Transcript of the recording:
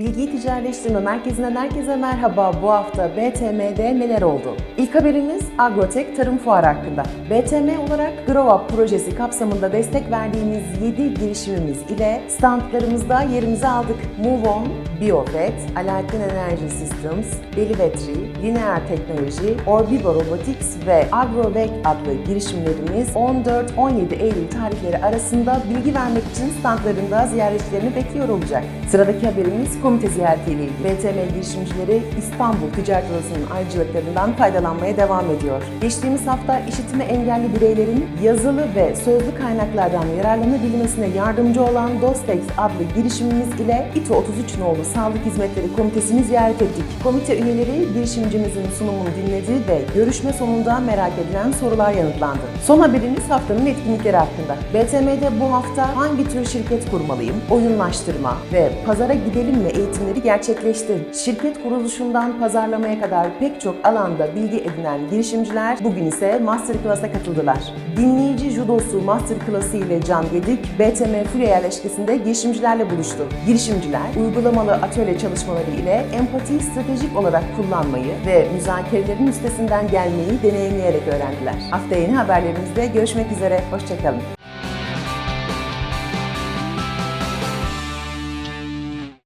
Bilgiyi Ticaretleştirme Merkezi'nden herkese merhaba. Bu hafta BTM'de neler oldu? İlk haberimiz Agrotek Tarım Fuarı hakkında. BTM olarak Grow Up projesi kapsamında destek verdiğimiz 7 girişimimiz ile standlarımızda yerimizi aldık. Move On, Biofet, Alaaddin Energy Systems, Delivetry, Linear Teknoloji, Orbigo Robotics ve Agrovec adlı girişimlerimiz 14-17 Eylül tarihleri arasında bilgi vermek için standlarında ziyaretçilerini bekliyor olacak. Sıradaki haberimiz komite ziyaretiyle. BTM girişimcileri İstanbul Ticaret Odası'nın ayrıcalıklarından faydalanmaya devam ediyor. Geçtiğimiz hafta işitme engelli bireylerin yazılı ve sözlü kaynaklardan yararlanabilmesine yardımcı olan Dostex adlı girişimimiz ile İTO 33 nolu Sağlık Hizmetleri Komitesi'ni ziyaret ettik. Komite üyeleri girişimcimizin sunumunu dinledi ve görüşme sonunda merak edilen sorular yanıtlandı. Son haberimiz haftanın etkinlikleri hakkında. BTM'de bu hafta hangi tür şirket kurmalıyım, oyunlaştırma ve pazara gidelim mi eğitimleri gerçekleşti. Şirket kuruluşundan pazarlamaya kadar pek çok alanda bilgi edinen girişimciler bugün ise Masterclass'a katıldılar. Dinleyici judosu Masterclass'ı ile Can Gedik, BTM Fulya yerleşkesinde girişimcilerle buluştu. Girişimciler uygulamalı atölye çalışmaları ile empatiyi stratejik olarak kullanmayı ve müzakerelerin üstesinden gelmeyi deneyimleyerek öğrendiler. Hafta yeni haberlerimizde görüşmek üzere, hoşçakalın.